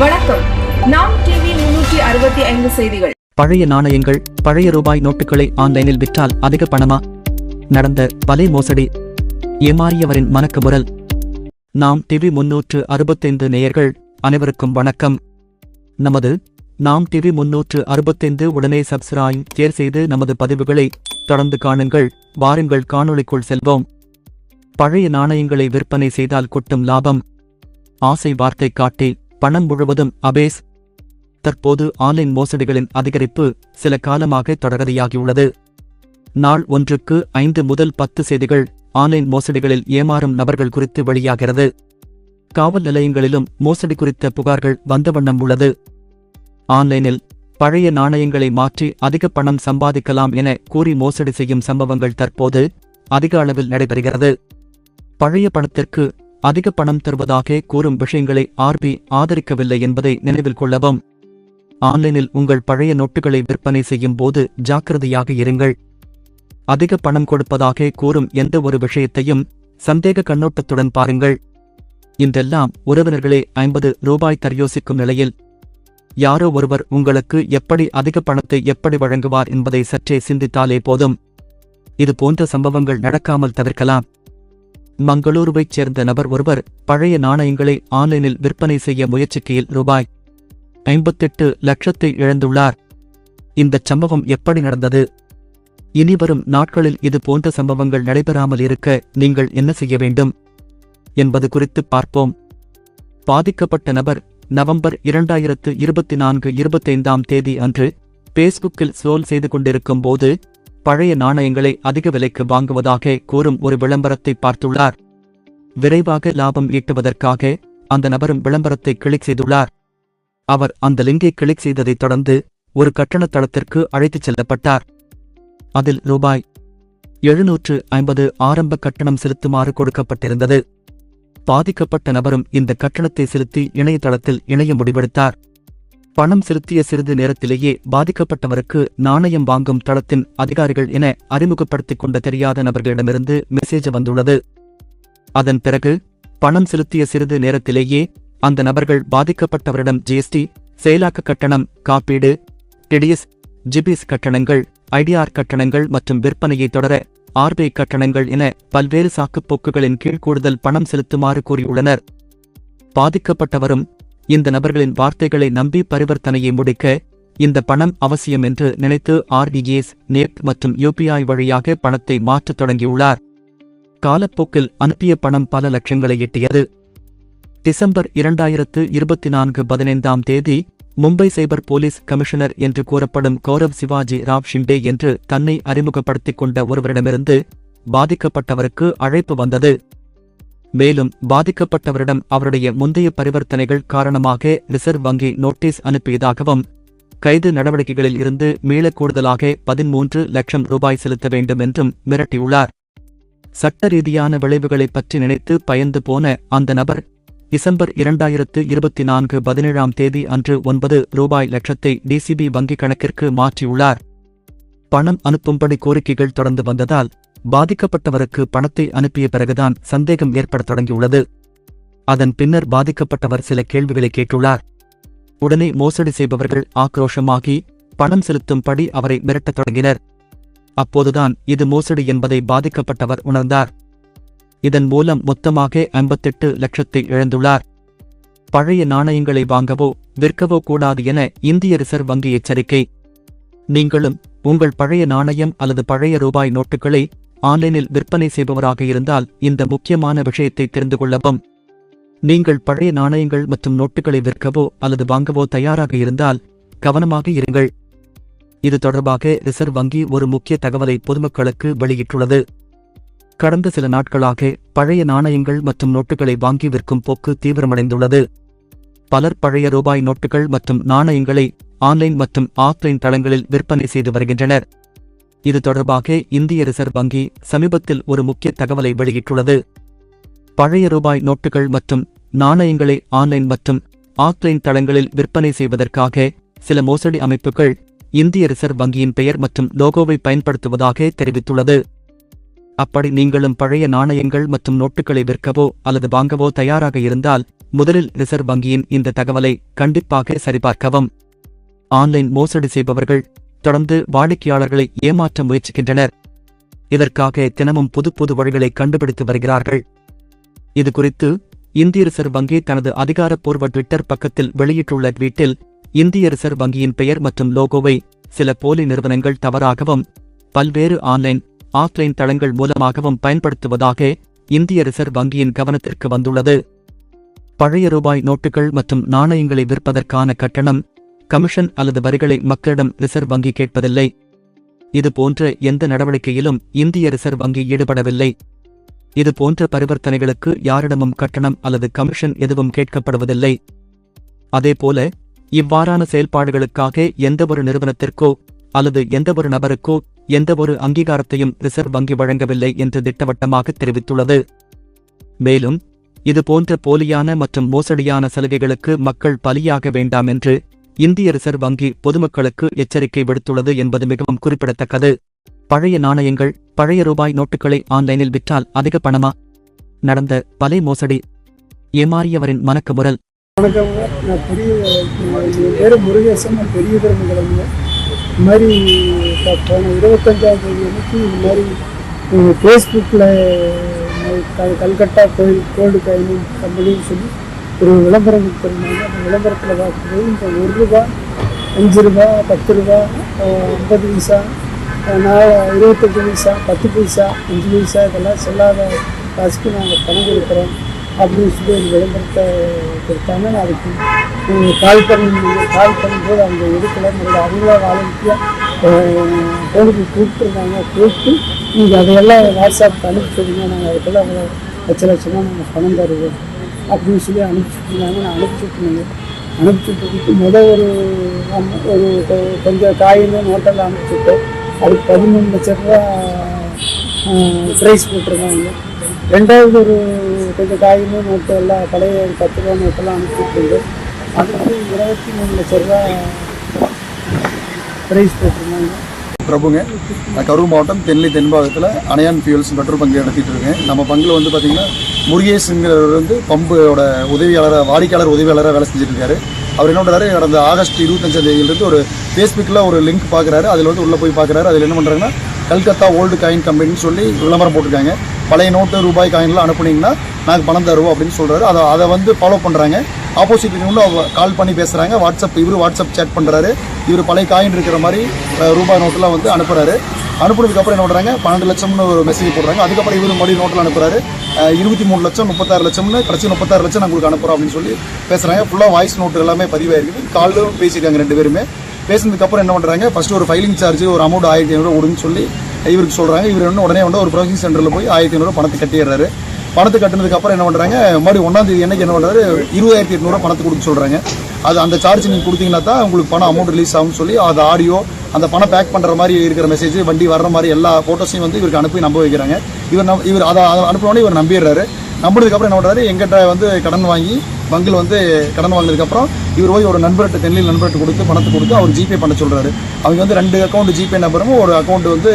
வணக்கம். நாம் டிவி முன்னூற்றி அறுபத்தி ஐந்து செய்திகள். பழைய நாணயங்கள் பழைய ரூபாய் நோட்டுகளை ஆன்லைனில் விற்றால் அதிக பணமா? நடந்த வலை மோசடி. ஏமாறியவரின் மனக்கமுறல் நாம் டிவி முன்னூற்று அறுபத்தைந்து நேயர்கள் அனைவருக்கும் வணக்கம். நமது நாம் டிவி முன்னூற்று அறுபத்தைந்து உடனே சப்ஸ்கிரைப் தேர் செய்து நமது பதிவுகளை தொடர்ந்து காணுங்கள் வாருங்கள் காணொளிக்குள் செல்வோம். பழைய நாணயங்களை விற்பனை செய்தால் கொட்டும் லாபம். ஆசை வார்த்தை காட்டி பணம் முழுவதும் அபேஸ். தற்போது ஆன்லைன் மோசடிகளின் அதிகரிப்பு சில காலமாக தொடரதியாகியுள்ளது. நாள் ஒன்றுக்கு ஐந்து முதல் பத்து செய்திகள் ஆன்லைன் மோசடிகளில் ஏமாறும் நபர்கள் குறித்து வெளியாகிறது. காவல் நிலையங்களிலும் மோசடி குறித்த புகார்கள் வந்த வண்ணம் உள்ளது. ஆன்லைனில் பழைய நாணயங்களை மாற்றி அதிக பணம் சம்பாதிக்கலாம் என கூறி மோசடி செய்யும் சம்பவங்கள் தற்போது அதிக அளவில் நடைபெறுகிறது. பழைய பணத்திற்கு அதிக பணம் தருவதாக கூறும் விஷயங்களை ஆர்பி ஆதரிக்கவில்லை என்பதை நினைவில் கொள்ளவும். ஆன்லைனில் உங்கள் பழைய நோட்டுகளை விற்பனை செய்யும் போது ஜாக்கிரதையாக இருங்கள். அதிக பணம் கொடுப்பதாக கூறும் எந்த ஒரு விஷயத்தையும் சந்தேக கண்ணோட்டத்துடன் பாருங்கள். இன்றெல்லாம் உறவினர்களே ஐம்பது ரூபாய் தரியோசிக்கும் நிலையில் யாரோ ஒருவர் உங்களுக்கு எப்படி அதிக பணத்தை எப்படி வழங்குவார் என்பதை சற்றே சிந்தித்தாலே போதும். இது போன்ற சம்பவங்கள் நடக்காமல் தவிர்க்கலாம். மங்களூருவைச் சேர்ந்த நபர் ஒருவர் பழைய நாணயங்களை ஆன்லைனில் விற்பனை செய்ய முயற்சிக்கையில் ரூபாய் ஐம்பத்தெட்டு லட்சத்தை இழந்துள்ளார். இந்தச் சம்பவம் எப்படி நடந்தது? இனிவரும் நாட்களில் இது போன்ற சம்பவங்கள் நடைபெறாமல் இருக்க நீங்கள் என்ன செய்ய வேண்டும்? என்பது குறித்து பார்ப்போம். பாதிக்கப்பட்ட நபர் நவம்பர் இரண்டாயிரத்து இருபத்தி நான்கு இருபத்தைந்தாம் தேதி அன்று பேஸ்புக்கில் சோல் செய்து கொண்டிருக்கும் போது பழைய நாணயங்களை அதிக விலைக்கு வாங்குவதாக கூறும் ஒரு விளம்பரத்தை பார்த்துள்ளார். விரைவாக லாபம் ஈட்டுவதற்காக அந்த நபரும் விளம்பரத்தை கிளிக் செய்துள்ளார். அவர் அந்த லிங்கை கிளிக் செய்ததைத் தொடர்ந்து ஒரு கட்டணத் தளத்திற்கு அழைத்துச் செல்லப்பட்டார். அதில் ரூபாய் எழுநூற்று ஐம்பது ஆரம்ப கட்டணம் செலுத்துமாறு கொடுக்கப்பட்டிருந்தது. பாதிக்கப்பட்ட நபரும் இந்த கட்டணத்தை செலுத்தி இணையதளத்தில் இணைய முடிவெடுத்தார். பணம் செலுத்திய சிறிது நேரத்திலேயே பாதிக்கப்பட்டவருக்கு நாணயம் வாங்கும் தளத்தின் அதிகாரிகள் என அறிமுகப்படுத்திக் கொண்ட தெரியாத நபர்களிடமிருந்து மெசேஜ் வந்துள்ளது. அதன் பிறகு பணம் செலுத்திய சிறிது நேரத்திலேயே அந்த நபர்கள் பாதிக்கப்பட்டவரிடம் ஜிஎஸ்டி செயலாக்க கட்டணம் காப்பீடு டிடிஎஸ் ஜிபிஎஸ் கட்டணங்கள் ஐடிஆர் கட்டணங்கள் மற்றும் விற்பனையை தொடர ஆர்பிஐ கட்டணங்கள் என பல்வேறு சாக்குப்போக்குகளின் கீழ் கூடுதல் பணம் செலுத்துமாறு கூறியுள்ளனர். பாதிக்கப்பட்டவரும் இந்த நபர்களின் வார்த்தைகளை நம்பி பரிவர்த்தனையை முடிக்க இந்த பணம் அவசியம் என்று நினைத்து ஆர்டிஎஸ் நேப் மற்றும் யூபிஐ வழியாக பணத்தை மாற்றத் தொடங்கியுள்ளார். காலப்போக்கில் அனுப்பிய பணம் பல லட்சங்களை எட்டியது. டிசம்பர் இரண்டாயிரத்து இருபத்தி நான்கு பதினைந்தாம் தேதி மும்பை சைபர் போலீஸ் கமிஷனர் என்று கூறப்படும் கௌரவ் சிவாஜி ராவ் ஷிண்டே என்று தன்னை அறிமுகப்படுத்திக் கொண்ட ஒருவரிடமிருந்து பாதிக்கப்பட்டவருக்கு அழைப்பு வந்தது. மேலும் பாதிக்கப்பட்டவரிடம் அவருடைய முந்தைய பரிவர்த்தனைகள் காரணமாக ரிசர்வ் வங்கி நோட்டீஸ் அனுப்பியதாகவும் கைது நடவடிக்கைகளில் இருந்து மீள கூடுதலாக பதிமூன்று லட்சம் ரூபாய் செலுத்த வேண்டும் என்றும் மிரட்டியுள்ளார். சட்ட ரீதியான விளைவுகளைப் பற்றி நினைத்து பயந்து போன அந்த நபர் டிசம்பர் இரண்டாயிரத்து இருபத்தி நான்கு பதினேழாம் தேதி அன்று ஒன்பது ரூபாய் லட்சத்தை டிசிபி வங்கிக் கணக்கிற்கு மாற்றியுள்ளார். பணம் அனுப்பும்படி கோரிக்கைகள் தொடர்ந்து வந்ததால் பாதிக்கப்பட்டவருக்கு பணத்தை அனுப்பிய பிறகுதான் சந்தேகம் ஏற்படத் தொடங்கியுள்ளது. அதன் பின்னர் பாதிக்கப்பட்டவர் சில கேள்விகளை கேட்டுள்ளார். உடனே மோசடி செய்பவர்கள் ஆக்ரோஷமாகி பணம் செலுத்தும்படி அவரை மிரட்டத் தொடங்கினர். அப்போதுதான் இது மோசடி என்பதை பாதிக்கப்பட்டவர் உணர்ந்தார். இதன் மூலம் மொத்தமாக ஐம்பத்தெட்டு லட்சத்தை இழந்துள்ளார். பழைய நாணயங்களை வாங்கவோ விற்கவோ கூடாது என இந்திய ரிசர்வ் வங்கி எச்சரிக்கை. நீங்களும் உங்கள் பழைய நாணயம் அல்லது பழைய ரூபாய் நோட்டுகளை ஆன்லைனில் விற்பனை செய்பவராக இருந்தால் இந்த முக்கியமான விஷயத்தை தெரிந்து கொள்ளவும். நீங்கள் பழைய நாணயங்கள் மற்றும் நோட்டுகளை விற்கவோ அல்லது வாங்கவோ தயாராக இருந்தால் கவனமாக இருங்கள். இது தொடர்பாக ரிசர்வ் வங்கி ஒரு முக்கிய தகவலை பொதுமக்களுக்கு வெளியிட்டுள்ளது. கடந்த சில நாட்களாக பழைய நாணயங்கள் மற்றும் நோட்டுகளை வாங்கி விற்கும் போக்கு தீவிரமடைந்துள்ளது. பலர் பழைய ரூபாய் நோட்டுகள் மற்றும் நாணயங்களை ஆன்லைன் மற்றும் ஆஃப்லைன் தளங்களில் விற்பனை செய்து வருகின்றனர். இது தொடர்பாக இந்திய ரிசர்வ் வங்கி சமீபத்தில் ஒரு முக்கிய தகவலை வெளியிட்டுள்ளது. பழைய ரூபாய் நோட்டுகள் மற்றும் நாணயங்களை ஆன்லைன் மற்றும் ஆஃப்லைன் தளங்களில் விற்பனை செய்வதற்காக சில மோசடி அமைப்புகள் இந்திய ரிசர்வ் வங்கியின் பெயர் மற்றும் லோகோவை பயன்படுத்துவதாக தெரிவித்துள்ளது. அப்படி நீங்களும் பழைய நாணயங்கள் மற்றும் நோட்டுகளை விற்கவோ அல்லது வாங்கவோ தயாராக இருந்தால் முதலில் ரிசர்வ் வங்கியின் இந்த தகவலை கண்டிப்பாக சரிபார்க்கவும். ஆன்லைன் மோசடி செய்பவர்கள் தொடர்ந்து வாடிக்கையாளர்களை ஏமாற்ற முயற்சிக்கின்றனர். இதற்காக தினமும் புது புது வழிகளை கண்டுபிடித்து வருகிறார்கள். இது குறித்து இந்திய ரிசர்வ் வங்கி தனது அதிகாரப்பூர்வ ட்விட்டர் பக்கத்தில் வெளியிட்டுள்ள ட்வீட்டில் இந்திய ரிசர்வ் வங்கியின் பெயர் மற்றும் லோகோவை சில போலி நிறுவனங்கள் தவறாகவும் பல்வேறு ஆன்லைன் ஆஃப்லைன் தளங்கள் மூலமாகவும் பயன்படுத்துவதாக இந்திய ரிசர்வ் வங்கியின் கவனத்திற்கு வந்துள்ளது. பழைய ரூபாய் நோட்டுகள் மற்றும் நாணயங்களை விற்பதற்கான கட்டணம் கமிஷன் அல்லது வரிகளை மக்களிடம் ரிசர்வ் வங்கி கேட்பதில்லை. இது போன்ற எந்த நடவடிக்கையிலும் இந்திய ரிசர்வ் வங்கி ஈடுபடவில்லை. இது போன்ற பரிவர்த்தனைகளுக்கு யாரிடமும் கட்டணம் அல்லது கமிஷன் எதுவும் கேட்கப்படுவதில்லை. அதேபோல இவ்வாறான செயல்பாடுகளுக்காக எந்தவொரு நிறுவனத்திற்கோ அல்லது எந்தவொரு நபருக்கோ எந்தவொரு அங்கீகாரத்தையும் ரிசர்வ் வங்கி வழங்கவில்லை என்று திட்டவட்டமாக தெரிவித்துள்ளது. மேலும் இதுபோன்ற போலியான மற்றும் மோசடியான சலுகைகளுக்கு மக்கள் பலியாக வேண்டாம் என்று இந்திய ரிசர்வ் வங்கி பொதுமக்களுக்கு எச்சரிக்கை விடுத்துள்ளது என்பது மிகவும் குறிப்பிடத்தக்கது. பழைய நாணயங்கள் பழைய ரூபாய் நோட்டுகளை ஆன்லைனில் விற்றால் அதிக பணமா? நடந்த பலை மோசடி. ஏமாறியவரின் மனக்குமுறல் வணக்கங்க நான் பெரிய பேர் முருகேசன் நான் பெரிய கிழமைங்க இந்த மாதிரி போன இருபத்தஞ்சாம் தேதி அன்னைக்கு இந்த மாதிரி ஃபேஸ்புக்கில் கல்கட்டா கோயில் கோல்டு கைனிங் கம்பெனின்னு சொல்லி ஒரு விளம்பரம் கொடுத்துருந்தாங்க. அந்த விளம்பரத்தில் பார்க்கும்போது இந்த ஒரு ரூபா அஞ்சு ரூபா பத்து ரூபா ஐம்பது பைசா நாலு நான் பைசா பத்து பைசா அஞ்சு பைசா இதெல்லாம் செல்லாத காசுக்கு நாங்கள் பணம் கொடுக்குறோம் அப்படின்னு சொல்லி ஒரு விளம்பரத்தை கொடுத்தாங்க. நான் அதுக்கு உம், கால் பண்ணி கால் பண்ணும்போது அவங்க எடுக்கல. நம்மளோட அவங்களா வாலண்டியாக ஃபோனுக்கு கூப்பிட்டுருந்தாங்க. கூப்பிட்டு நீங்கள் அதையெல்லாம் வாட்ஸ்அப் அனுப்பிச்சுடுங்க. நாங்கள் அதுக்கெல்லாம் அவ்வளோ லட்ச லட்சமாக நாங்கள் பணம் தருவோம். அப்படின்னு சொல்லி அனுப்பிச்சுட்ருந்தாங்க நான் அனுப்பிச்சுட்ருந்தேங்க அனுப்பிச்சுட்டு முதல் ஒரு ஒரு கொஞ்சம் காயின்னு நோட்டெல்லாம் அனுப்பிச்சுட்டேன் அதுக்கு பதிமூணு லட்ச ரூபா ப்ரைஸ் போட்டிருந்தாங்க ரெண்டாவது ஒரு கொஞ்சம் காயின் நோட்டு எல்லாம் பழைய ஒரு பத்து ரூபா நோட்டெல்லாம் அனுப்பிச்சுட்டு அதுக்கு இருபத்தி மூணு லட்ச ரூபா ப்ரைஸ் போட்டிருந்தாங்க. பிரபுங்க. கரூர் மாவட்டம் தென்னை தென்பாகத்தில் அணையான் ஃபியூல்ஸ் பெட்ரோல் பங்கு நடத்திட்டு இருக்கேன். நம்ம பங்கில் வந்து பார்த்தீங்கன்னா முருகேஷுங்கிறவர் வந்து பம்போட உதவியாளராக வாடிக்கையாளர் உதவியாளராக வேலை செஞ்சுருக்காரு அவர் என்ன பண்ணுறாரு கடந்த ஆகஸ்ட் இருபத்தஞ்சாம் தேதியிலிருந்து ஒரு ஃபேஸ்புக்கில் ஒரு லிங்க் பார்க்குறாரு அதில் வந்து உள்ளே போய் பார்க்குறாரு அதில் என்ன பண்ணுறாங்கன்னா கல்கத்தா ஓல்டு காயின் கம்பெனின்னு சொல்லி விளம்பரம் போட்டிருக்காங்க. பழைய நோட்டு ரூபாய் காயின்லாம் அனுப்புனீங்கன்னா நாங்கள் பணம் தருவோம் அப்படின்னு சொல்கிறாரு அதை அதை வந்து ஃபாலோ பண்ணுறாங்க ஆப்போசிட் இன்னும் கால் பண்ணி பேசுகிறாங்க வாட்ஸ்அப் இவர் வாட்ஸ்அப் சேட் பண்ணுறாரு இவர் பழைய காயின் இருக்கிற மாதிரி ரூபாய் நோட்டெல்லாம் வந்து அனுப்புறாரு. அனுப்புனதுக்கப்புறம் என்ன பண்ணுறாங்க பன்னெண்டு லட்சம்னு ஒரு மெசேஜ் போடுறாங்க. அதுக்கப்புறம் இவர் மறுபடியும் நோட்டில் அனுப்புறாரு. இருபத்தி மூணு லட்சம் முப்பத்தாறு லட்சம்னு கடைசி முப்பத்தாறு லட்சம் நான் உங்களுக்கு அனுப்புகிறோம் அப்படின்னு சொல்லி பேசுகிறாங்க ஃபுல்லாக வாய்ஸ் நோட்டு எல்லாமே பதிவாயிருக்குது. காலிலும் பேசியிருக்காங்க ரெண்டு பேருமே. பேசினதுக்கப்புறம் என்ன பண்ணுறாங்க ஃபஸ்ட்டு ஒரு ஃபைலிங் சார்ஜ் ஒரு அமௌண்ட் ஆயிரத்தி ஐநூறு விடுன்னு சொல்லி இவருக்கு சொல்கிறாங்க இவர் என்ன உடனே வந்து ஒரு ப்ரௌசிங் சென்டரில் போய் ஆயிரத்தி ஐநூறுரூவா பணத்தை கட்டிடுறாரு. பணத்தை கட்டினதுக்கப்புறம் என்ன பண்ணுறாங்க மறுபடியும் ஒன்றாந்தேதி என்னைக்கு என்ன பண்ணுறாரு இருபதாயிரத்தி எட்நூறுவா பணத்தை கொடுக்க சொல்கிறாங்க அது அந்த சார்ஜ் நீங்கள் கொடுத்தீங்கன்னா தான் உங்களுக்கு பணம் அமௌண்ட் ரிலீஸ் ஆகும்னு சொல்லி அது ஆடியோ அந்த பணம் பேக் பண்ணுற மாதிரி இருக்கிற மெசேஜ் வண்டி வர்ற மாதிரி எல்லா ஃபோட்டோஸையும் வந்து இவருக்கு அனுப்பி நம்ப வைக்கிறாங்க. இவர் நம் இவர் அதை அதை அனுப்பினோடனே இவர் நம்பிடுறாரு. நம்பினதுக்கப்புறம் என்ன பண்ணுறாரு எங்கிட்ட வந்து கடன் வாங்கி பங்கில் வந்து கடன் வாங்கினதுக்கப்புறம் இவர் போய் ஒரு நண்பர்கிட்ட தென்னில் நண்பர்கிட்ட கொடுத்து பணத்தை கொடுத்து அவர் ஜிபே பண்ண சொல்கிறாரு அவங்க வந்து ரெண்டு அக்கௌண்ட் ஜிபே நம்பரும் ஒரு அக்கௌண்ட் வந்து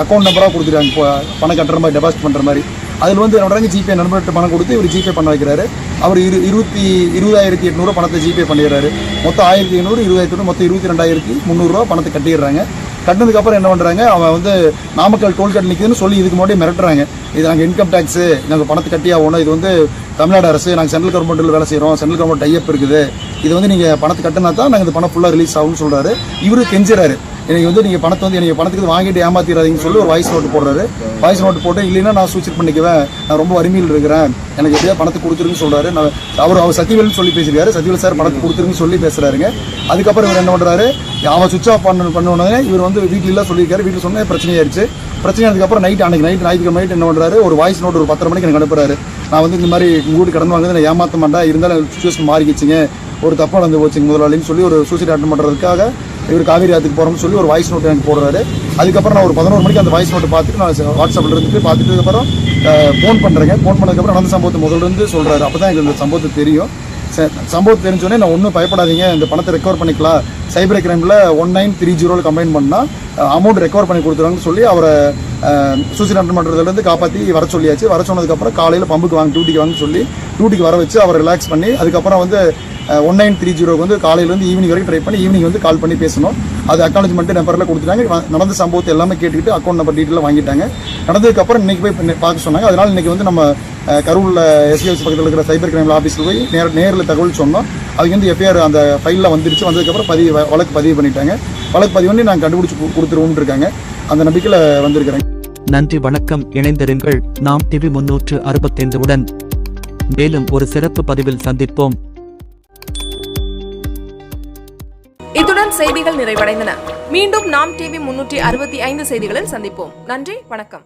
அக்கௌண்ட் நம்பராக கொடுத்துருக்காங்க இப்போ பணம் கட்டுற மாதிரி டெபாசிட் பண்ணுற மாதிரி. அதில் வந்து என்ன ஜிபே நண்பர்கிட்ட பணம் கொடுத்து இவர் ஜிபே பண்ண வைக்கிறாரு. அவர் இரு இருபத்தி இருபதாயிரத்தி எட்நூறு பணத்தை ஜிபே பண்ணிடுறாரு. மொத்தம் ஆயிரத்தி ஐநூறு இருபதாயிரத்தி ஐநூறு மொத்தம் இருபத்தி ரெண்டாயிரத்தி முந்நூறுரூவா பணத்தை கட்டிடுறாங்க. கட்டினதுக்கப்புறம் என்ன பண்ணுறாங்க அவன் வந்து நாமக்கல் டோல்கேட் நிற்குதுன்னு சொல்லி இதுக்கு முன்னாடி மிரட்டுறாங்க. இது நாங்கள் இன்கம் டேக்ஸு நாங்கள் பணத்தை கட்டி ஆகணும் இது வந்து தமிழ்நாடு அரசு நாங்கள் சென்ட்ரல் கவர்மெண்ட்டில் வேலை செய்கிறோம் சென்ட்ரல் கவர்மெண்ட் டைப் இருக்குது. இது வந்து நீங்கள் பணத்தை கட்டினா தான் நாங்கள் இந்த பணம் ஃபுல்லாக ரிலீஸ் ஆகும்னு சொல்கிறாரு இவரு கெஞ்சுறாரு. எனக்கு வந்து நீங்கள் பணத்தை வந்து எனக்கு பணத்துக்கு வாங்கிட்டு ஏமாத்திடாதீங்கன்னு சொல்லி ஒரு வாய்ஸ் நோட்டு போடுறாரு. வாய்ஸ் நோட்டு போட்டு இல்லைன்னா நான் சூசைட் பண்ணிக்குவேன். நான் ரொம்ப வறுமையில் இருக்கிறேன். எனக்கு எப்படியா பணத்தை கொடுத்துருன்னு சொல்கிறாரு நான் அவர் அவர் சத்தியவேல்னு சொல்லி பேசியிருக்காரு. சத்தியவேல் சார் பணத்தை கொடுத்துருன்னு சொல்லி பேசுகிறாருங்க அதுக்கப்புறம் இவர் என்ன பண்ணுறாரு அவன் சுவிச் ஆஃப் பண்ண பண்ண இவர் வந்து வீட்டில் சொல்லியிருக்காரு. வீட்டில் சொன்ன பிரச்சனையாயிருச்சு. பிரச்சனையானதுக்கப்புறம் நைட் அன்னைக்கு நைட் ஞாயிற்றுக்கிழமை நைட் என்ன பண்ணுறாரு ஒரு வாய்ஸ் நோட் ஒரு பத்தரை மணிக்கு எனக்கு அனுப்புறாரு. நான் வந்து இந்த மாதிரி உங்கள் வீட்டு கடன் வாங்குறது நான் ஏமாத்த மாட்டேன் இருந்தாலும் சுச்சுவேஷன் மாறிக்கிச்சிங்க. ஒரு தப்பு நடந்து போச்சுங்க முதலாளின்னு சொல்லி ஒரு சூசைட் அட்டன் பண்ணுறதுக்காக இவர் காவேரி ஆத்துக்கு போகிறோம்னு சொல்லி ஒரு வாய்ஸ் நோட் எனக்கு போடுறாரு. அதுக்கப்புறம் நான் ஒரு பதினோரு மணிக்கு அந்த வாய்ஸ் நோட்டை பார்த்துட்டு நான் வாட்ஸ்அப்பில் இருந்துட்டு பார்த்துட்டு அப்புறம் ஃபோன் பண்ணுறேங்க ஃபோன் பண்ணதுக்கப்புறம் நடந்த சம்பவத்தை முதல்ல சொல்கிறாரு அப்போ தான் எனக்கு இந்த சம்பவத்தை தெரியும். ச- தெரிஞ்சோடனே நான் ஒன்றும் பயப்படாதீங்க. இந்த பணத்தை ரெக்கவர் பண்ணிக்கலாம். சைபர் கிரைமில் ஒன் நைன் த்ரீ ஜீரோவில் கம்பைன் பண்ணால் அமௌண்ட் ரெக்கவர் பண்ணி கொடுத்துருவாங்கன்னு சொல்லி அவரை சூசைட் பண்ணுறதுலேருந்து காப்பாற்றி வர சொல்லியாச்சு. வர சொன்னதுக்கப்புறம் காலையில் பம்புக்கு வாங்க டியூட்டிக்கு வாங்க சொல்லி டியூட்டிக்கு வர வச்சு அவரை ரிலாக்ஸ் பண்ணி அதுக்கப்புறம் வந்து ஒன் நைன் த்ரீ ஜீரோக்கு வந்து காலையிலேருந்து ஈவினிங் வரைக்கும் ட்ரை பண்ணி ஈவினிங் வந்து கால் பண்ணி பேசணும். அது அக்காலஜ்மெண்ட் நம்பரில் கொடுத்துட்டாங்க. நடந்த சம்பவத்தை எல்லாமே கேட்டுக்கிட்டு அக்கௌண்ட் நம்பர் டீட்டெயிலாக வாங்கிட்டாங்க. நடந்ததுக்கப்புறம் இன்னைக்கு போய் பார்க்க சொன்னாங்க. அதனால் இன்னைக்கு வந்து நம்ம கரூரில் எஸ்பிஎஸ் பக்கத்தில் இருக்கிற சைபர் கிரைம் ஆஃபீஸில் போய் நேர நேரில் தகவல் சொன்னோம். அதுக்கு வந்து எஃப்ஐஆர் அந்த ஃபைலில் வந்துருச்சு. வந்ததுக்கப்புறம் பதிவு வழக்கு பதிவு பண்ணிட்டாங்க. வழக்கு பதிவு பண்ணி நாங்கள் கண்டுபிடிச்சி கொடுத்துருவோம்னு இருக்காங்க. அந்த நம்பிக்கையில் வந்திருக்கிறேன். நன்றி வணக்கம். இணைந்திருங்கள். நாம் டிவி முன்னூற்று அறுபத்தைந்து உடன் மேலும் ஒரு சிறப்பு பதிவில் சந்திப்போம். இத்துடன் செய்திகள் நிறைவடைந்தன. மீண்டும் நாம் டிவி முன்னூற்றி அறுபத்தி ஐந்து செய்திகளில் சந்திப்போம். நன்றி வணக்கம்.